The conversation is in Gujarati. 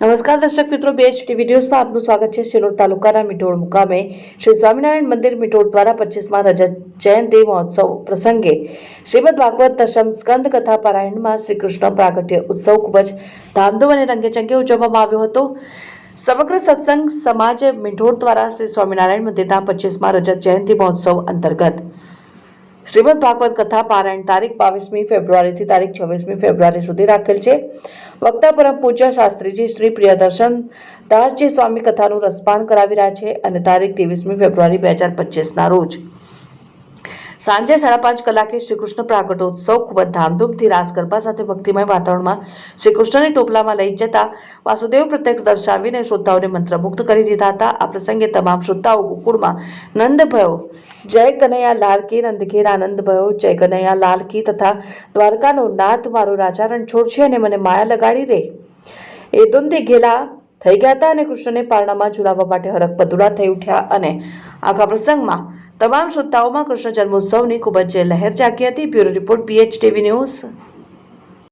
નમસ્કાર દર્શક મિત્રો બેચ ટીવી ન્યૂઝમાં આપનું સ્વાગત છે. સિનોર તાલુકાના મિટોડ મુકામે શ્રી સ્વામિનારાયણ મંદિર મિટોડ દ્વારા પચીસમાં રજત જયંતિ મહોત્સવ પ્રસંગે શ્રીમદ ભાગવત દશમ સ્કંદ કથા પારાયણમાં શ્રી કૃષ્ણ પ્રાગટ્ય ઉત્સવ ખૂબ જ ધામધૂમ અને રંગેચંગે ઉજવવામાં આવ્યો હતો. સમગ્ર સત્સંગ સમાજ મિઠોળ દ્વારા શ્રી સ્વામિનારાયણ મંદિરના પચીસમાં રજત જયંતિ મહોત્સવ અંતર્ગત શ્રીમદ ભાગવત કથા પારાયણ તારીખ બાવીસમી ફેબ્રુઆરીથી તારીખ છવ્વીસમી ફેબ્રુઆરી સુધી રાખેલ છે. વક્તા પરમ પૂજ્ય શાસ્ત્રીજી શ્રી પ્રિયદર્શન દાસજી સ્વામી કથાનું રસપાન કરાવી રહ્યા છે અને તારીખ ત્રેવીસમી ફેબ્રુઆરી બે હજાર પચીસના રોજ. સાંજે સાડા પાંચ કલાકે શ્રી પ્રાગટોત્સવ ખૂબ જ ધામધૂમથી રાસ ગરબા સાથે ભક્તિમય વાતાવરણમાં શ્રી ટોપલામાં લઈ જતા વાસુદેવ પ્રત્યક્ષ દર્શાવીને શ્રોતાઓને મંત્રમુગ્ધ કરી દીધા હતા. આ પ્રસંગે તમામ શ્રોતાઓ ગોકુળમાં નંદ ભયો, જય કનૈયા લાલ કી આનંદ ભયો, જય કનૈયા લાલ તથા દ્વારકાનો નાથ મારો રાજા રણછોડ છે અને મને માયા લગાડી રે. એ દુંદી ઘેલા થઈ ગયા હતા અને કૃષ્ણને પારણામાં ઝુલાવવા માટે હરખ પદુડા થઈ ઉઠ્યા અને આખા પ્રસંગમાં તમામ શ્રોતાઓમાં કૃષ્ણ જન્મોત્સવની ખૂબ જ લહેર જાગી હતી. Bureau report, PH TV news.